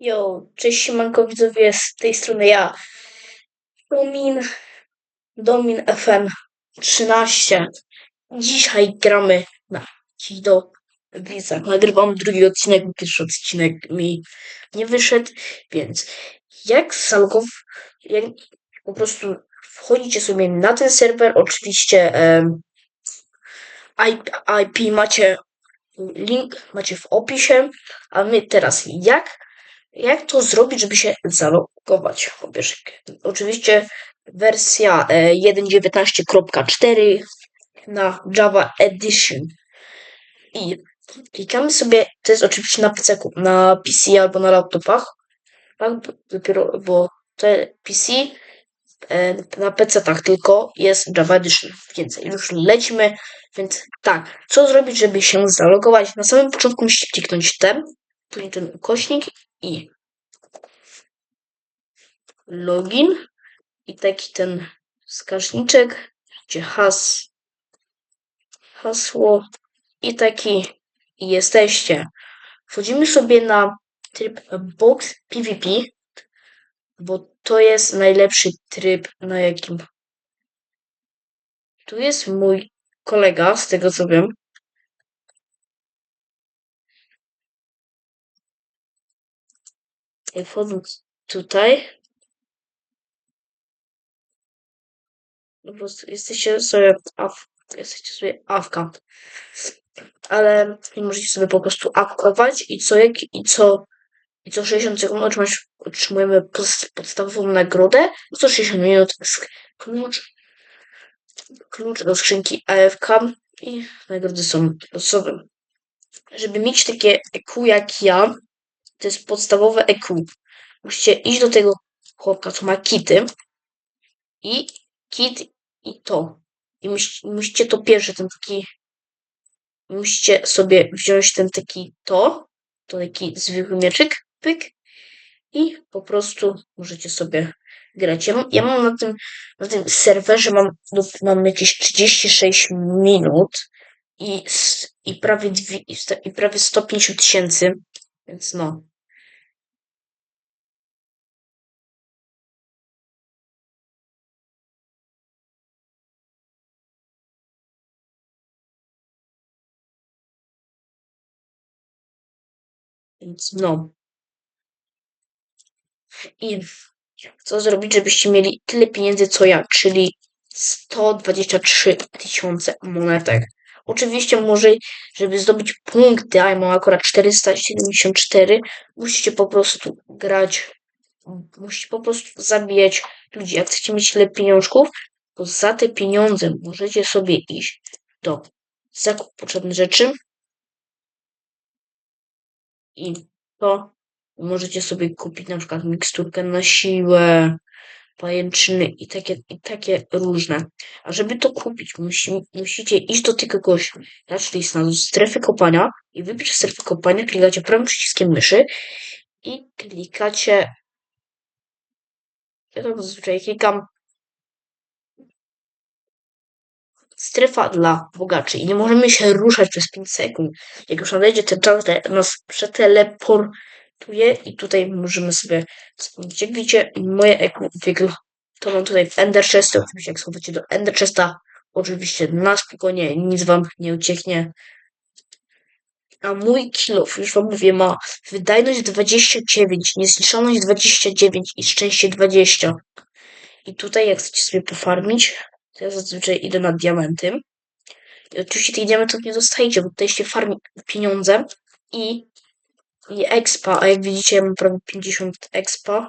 Yo, cześć siemanko widzowie, z tej strony ja, Domin, Domin FM 13. Dzisiaj gramy na Kido Blizach. Nagrywam drugi odcinek, bo pierwszy odcinek mi nie wyszedł, więc jak zalogow... jak po prostu wchodzicie sobie na ten serwer, oczywiście em, IP macie link macie w opisie, a my teraz jak jak to zrobić, żeby się zalogować? Po oczywiście wersja e, 1.19.4 na Java Edition. I klikamy sobie, to jest oczywiście na PC, na PC albo na laptopach, tak? Dopiero, bo te PC e, na PC tak tylko jest Java Edition, więc już lecimy, więc tak, co zrobić, żeby się zalogować? Na samym początku musicie kliknąć ten, później ten ukośnik i login i taki ten wskaźniczek, gdzie has, hasło i taki jesteście. Wchodzimy sobie na tryb box PvP, bo to jest najlepszy tryb, na jakim tu jest mój kolega, z tego co wiem. Wchodząc tutaj, po prostu jesteście sobie af, jesteście sobie awka. Ale możecie sobie po prostu awkować i co jak i co i co 60 sekund otrzymać, otrzymujemy podstawową nagrodę. Co 60 minut klucz, klucz do skrzynki AFK i nagrody są losowe. Żeby mieć takie EQ jak ja, to jest podstawowe EQ. Musicie iść do tego chłopka, co ma kity i kit i to. I musicie to pierwsze, ten taki musicie sobie wziąć ten taki to, to taki zwykły mieczyk, pyk i po prostu możecie sobie grać. Ja ja mam na, tym, na tym serwerze mam, mam jakieś 36 minut i, i, prawie, dwie, i prawie 150 tysięcy, więc no. Więc no. I co zrobić, żebyście mieli tyle pieniędzy co ja, czyli 123 tysiące monetek. Oczywiście może, żeby zdobyć punkty, a ja mam akurat 474, musicie po prostu grać, musicie po prostu zabijać ludzi. Jak chcecie mieć tyle pieniążków, to za te pieniądze możecie sobie iść do zakupu potrzebnych rzeczy, i to możecie sobie kupić na przykład miksturkę na siłę, pajęczyny i takie, i takie różne. A żeby to kupić, musi, musicie iść do tego gościa, czyli na strefy kopania i wybrać strefę kopania, klikacie prawym przyciskiem myszy i klikacie ja to zazwyczaj klikam strefa dla bogaczy i nie możemy się ruszać przez 5 sekund. Jak już nadejdzie ten czas, nas przeteleportuje i tutaj możemy sobie sprawdzić. Jak widzicie, moje wygląda, to mam tutaj w Ender Chesty, oczywiście jak schowacie do Ender Chesta, oczywiście na spokojnie, nic wam nie ucieknie. A mój kilof, już wam mówię, ma wydajność 29, niezniszczalność 29 i szczęście 20. I tutaj jak chcecie sobie pofarmić, to ja zazwyczaj idę na diamenty. I oczywiście tych diamentów nie dostajecie, bo tutaj się farmi pieniądze i, i expa, a jak widzicie ja mam prawie 50 expa.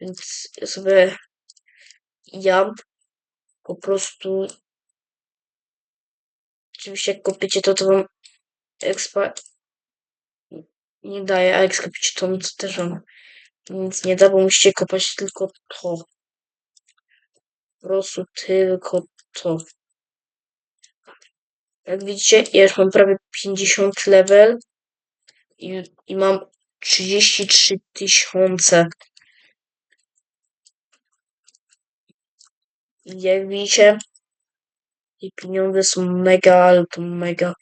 Więc ja sobie ja po prostu oczywiście jak kupicie to, to wam expa nie daje, a jak kupicie to, to też wam nic nie da, bo musicie kopać tylko to. Prostu tylko to. Jak widzicie, ja już mam prawie 50 level i, i mam 33 tysiące. Jak widzicie, i pieniądze są mega, ale to mega.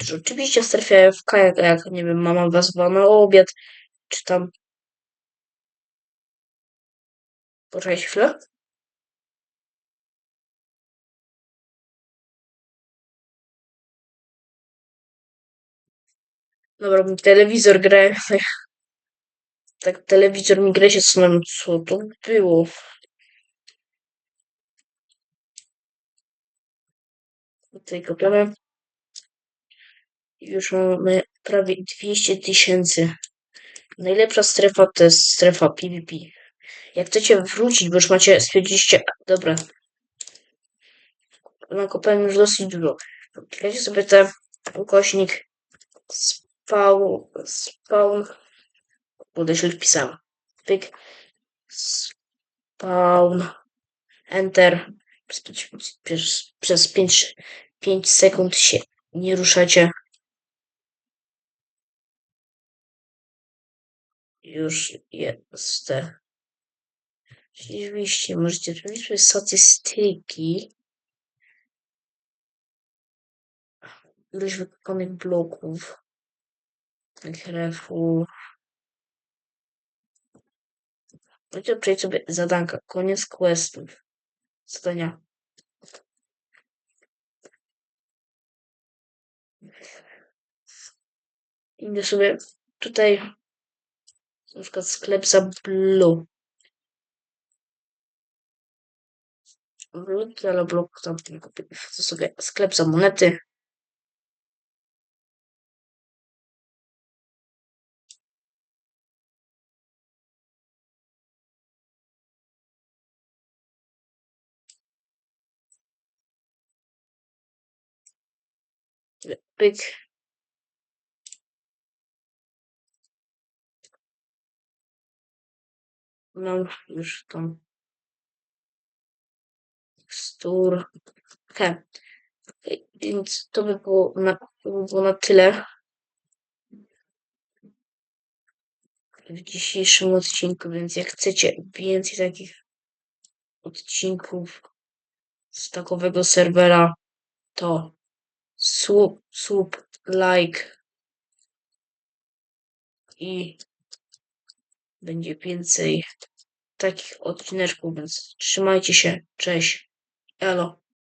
że oczywiście strefie w jak, jak nie wiem, mama zwa na obiad, czy tam. Poczekajcie chwilę. Dobra, telewizor gra. Tak, telewizor mi gra się co, to było. Tutaj kopiamy. Już mamy prawie 200 tysięcy. Najlepsza strefa to jest strefa PvP. Jak chcecie wrócić, bo już macie, stwierdziliście, dobra, nakopałem już dosyć dużo. Klikajcie sobie ten ukośnik spawn, spawn, kurde, źle wpisałem. Pyk, spawn, enter. Przez, przez, przez 5, 5 sekund się nie ruszacie. Już jest. Oczywiście możecie zrobić statystyki. Ilość wykonanych bloków. Refu. Możecie przejść sobie zadanka. Koniec questów. Zadania. Idę sobie tutaj na przykład sklep za blue. Blue, ale blok tam nie kupię. To sobie sklep za monety. Pyk. Mam już tą tekstur. Okay. Więc to by było na, by było na tyle w dzisiejszym odcinku, więc jak chcecie więcej takich odcinków z takowego serwera, to sub, sub, like. I będzie więcej takich odcineczków, więc trzymajcie się, cześć, elo.